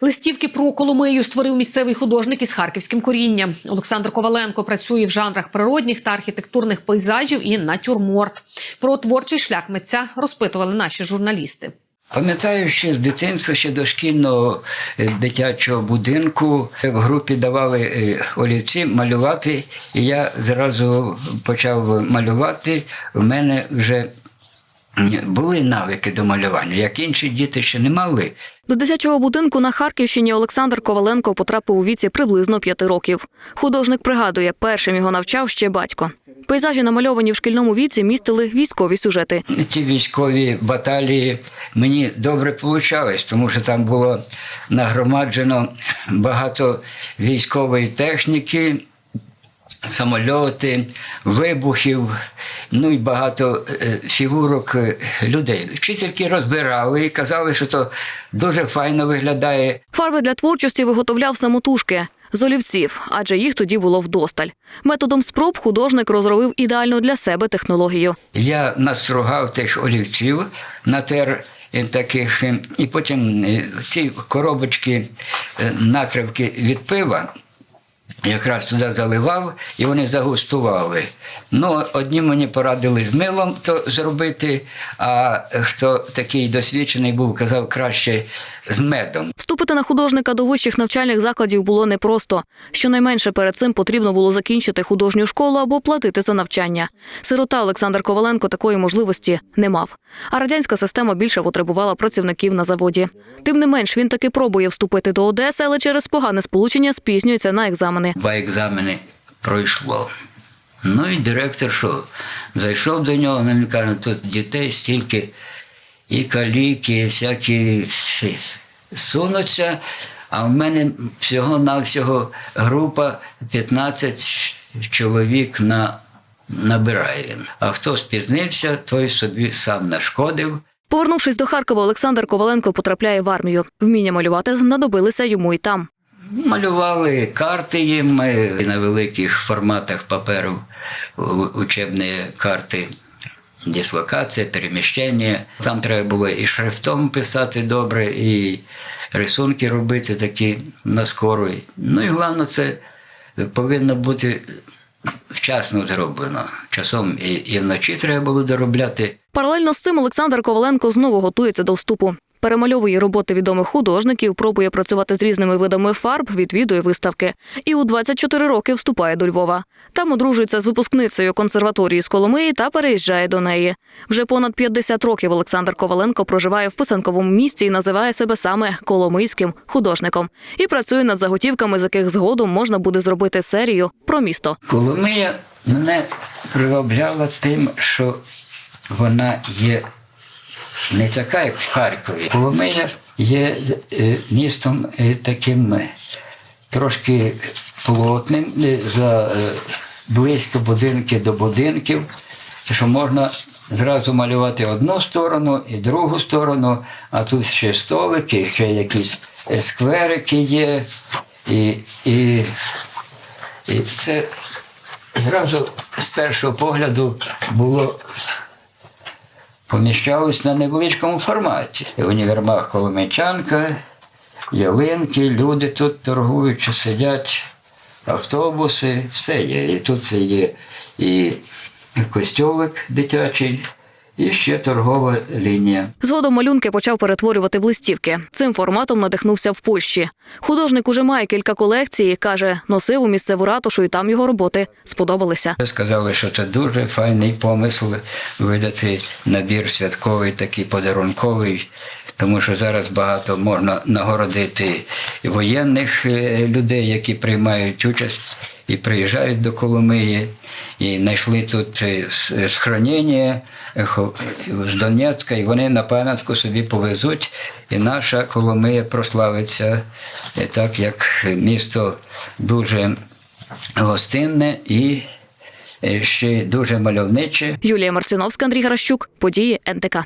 Листівки про Коломию створив місцевий художник із харківським корінням. Олександр Коваленко працює в жанрах природних та архітектурних пейзажів і натюрморт. Про творчий шлях митця розпитували наші журналісти. Пам'ятаю, ще з дитинства, ще дошкільного е, дитячого будинку в групі давали е, олівці малювати, і я зразу почав малювати. У мене вже були навики до малювання, як інші діти ще не мали. До дитячого будинку на Харківщині Олександр Коваленко потрапив у віці приблизно п'яти років. Художник пригадує, першим його навчав ще батько. Пейзажі, намальовані в шкільному віці, містили військові сюжети. Ці військові баталії мені добре получались, тому що там було нагромаджено багато військової техніки, самольоти, вибухів, ну і багато е, фігурок е, людей. Вчительки розбирали і казали, що то дуже файно виглядає. Фарби для творчості виготовляв самотужки з олівців, адже їх тоді було вдосталь. Методом спроб художник розробив ідеальну для себе технологію. Я настругав тих олівців, натер е, таких, і потім ці коробочки, накривки від пива. Якраз туди заливав і вони загустували. Ну, одні мені порадили з милом то зробити, а хто такий досвідчений був, казав краще з медом. Вступити на художника до вищих навчальних закладів було непросто. Щонайменше перед цим потрібно було закінчити художню школу або платити за навчання. Сирота Олександр Коваленко такої можливості не мав. А радянська система більше потребувала працівників на заводі. Тим не менш, він таки пробує вступити до Одеси, але через погане сполучення спізнюється на екзамени. Два екзамени пройшло. Ну і директор що? Зайшов до нього, він каже, тут дітей стільки і каліки, і всякі сунуться, а в мене всього-навсього група 15 чоловік на, набирає він. А хто спізнився, той собі сам нашкодив. Повернувшись до Харкова, Олександр Коваленко потрапляє в армію. Вміння малювати знадобилися йому і там. Малювали карти їм на великих форматах паперу, учебні карти, дислокація, переміщення. Там треба було і шрифтом писати добре, і рисунки робити такі на скору. Ну і головне, це повинно бути вчасно зроблено. Часом і, і вночі треба було доробляти. Паралельно з цим Олександр Коваленко знову готується до вступу. Перемальовує роботи відомих художників, пробує працювати з різними видами фарб, відвідує виставки. І у 24 роки вступає до Львова. Там одружується з випускницею консерваторії з Коломиї та переїжджає до неї. Вже понад 50 років Олександр Коваленко проживає в писанковому місті і називає себе саме коломийським художником. І працює над заготівками, з яких згодом можна буде зробити серію про місто. Коломия мене привабляла тим, що вона є не така, як в Харкові. Коломия є е, містом е, таким е, трошки плотним, за близько будинки до будинків, що можна зразу малювати одну сторону і другу сторону, а тут ще столики, ще якісь скверики є. І, і і це зразу з першого погляду було поміщалось на невеличкому форматі. Універмаг Коломичанка, ялинки, люди тут торгують, сидять, автобуси, все є. І тут це є і костьолик дитячий, і ще торгова лінія. Згодом малюнки почав перетворювати в листівки. Цим форматом надихнувся в Польщі. Художник уже має кілька колекцій. каже, носив у місцеву ратушу, і там його роботи сподобалися. Сказали, що це дуже файний помисл видати набір святковий, такий подарунковий, тому що зараз багато можна нагородити воєнних е, людей, які приймають участь і приїжджають до Коломиї, і знайшли тут е, с- схоронення е, з Донецька, і вони на пам'ятку собі повезуть, і наша Коломия прославиться е, так, як місто дуже гостинне і е, ще дуже мальовниче. Юлія Марциновська, Андрій Гращук, події НТК.